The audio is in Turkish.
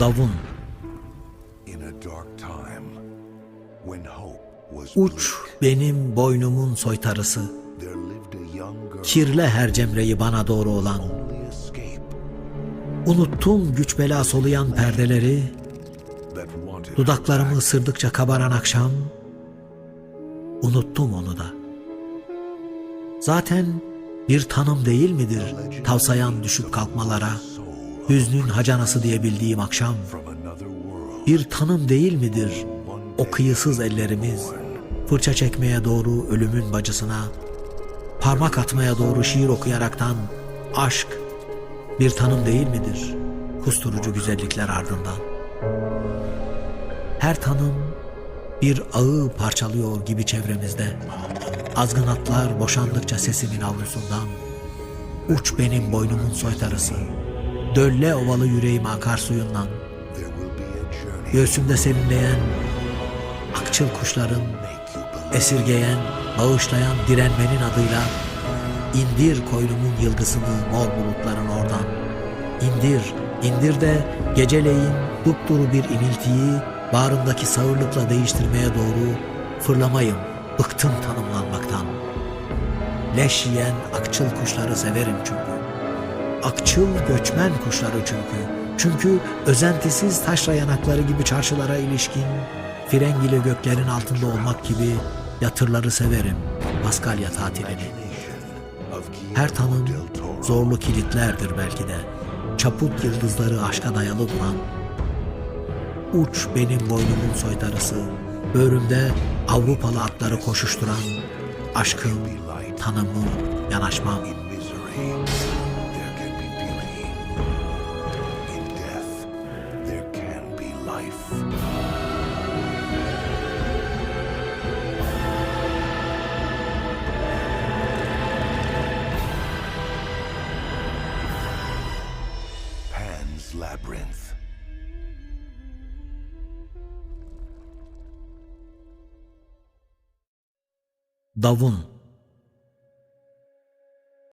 Davun, uç benim boynumun soytarısı. Kirle her cemreyi bana doğru olan. Unuttum güç bela soluyan perdeleri. Dudaklarımı ısırdıkça kabaran akşam. Unuttum onu da. Zaten bir tanım değil midir tavsayan düşüp kalkmalara? Hüznün hacanası diye bildiğim akşam. Bir tanım değil midir o kıyısız ellerimiz? Fırça çekmeye doğru ölümün bacısına, parmak atmaya doğru şiir okuyaraktan aşk bir tanım değil midir? Kusturucu güzellikler ardından. Her tanım bir ağı parçalıyor gibi çevremizde. Azgın atlar boşandıkça sesimin avlusundan. Uç benim boynumun soytarısı. Dölle ovalı yüreğime akar suyundan. There will be a journey Göğsümde serinleyen akçıl kuşların esirgeyen, bağışlayan direnmenin adıyla indir koynumun yıldızını mor bulutların oradan. İndir, indir de geceleyin dupduru bir iniltiyi bağrımdaki sağırlıkla değiştirmeye doğru fırlamayım, bıktım tanımlanmaktan. Leş yiyen akçıl kuşları severim çünkü. Akçıl göçmen kuşları çünkü. Çünkü özentisiz taşra yanakları gibi çarşılara ilişkin, frengili göklerin altında olmak gibi yatırları severim. Paskalya tatilini. Her tanım zorlu kilitlerdir belki de. Çaput yıldızları aşka dayalı duran. Uç benim boynumun soytarısı. Böğrümde Avrupalı atları koşuşturan. Aşkım, tanımı, yanaşmam. Labyrinth. Davun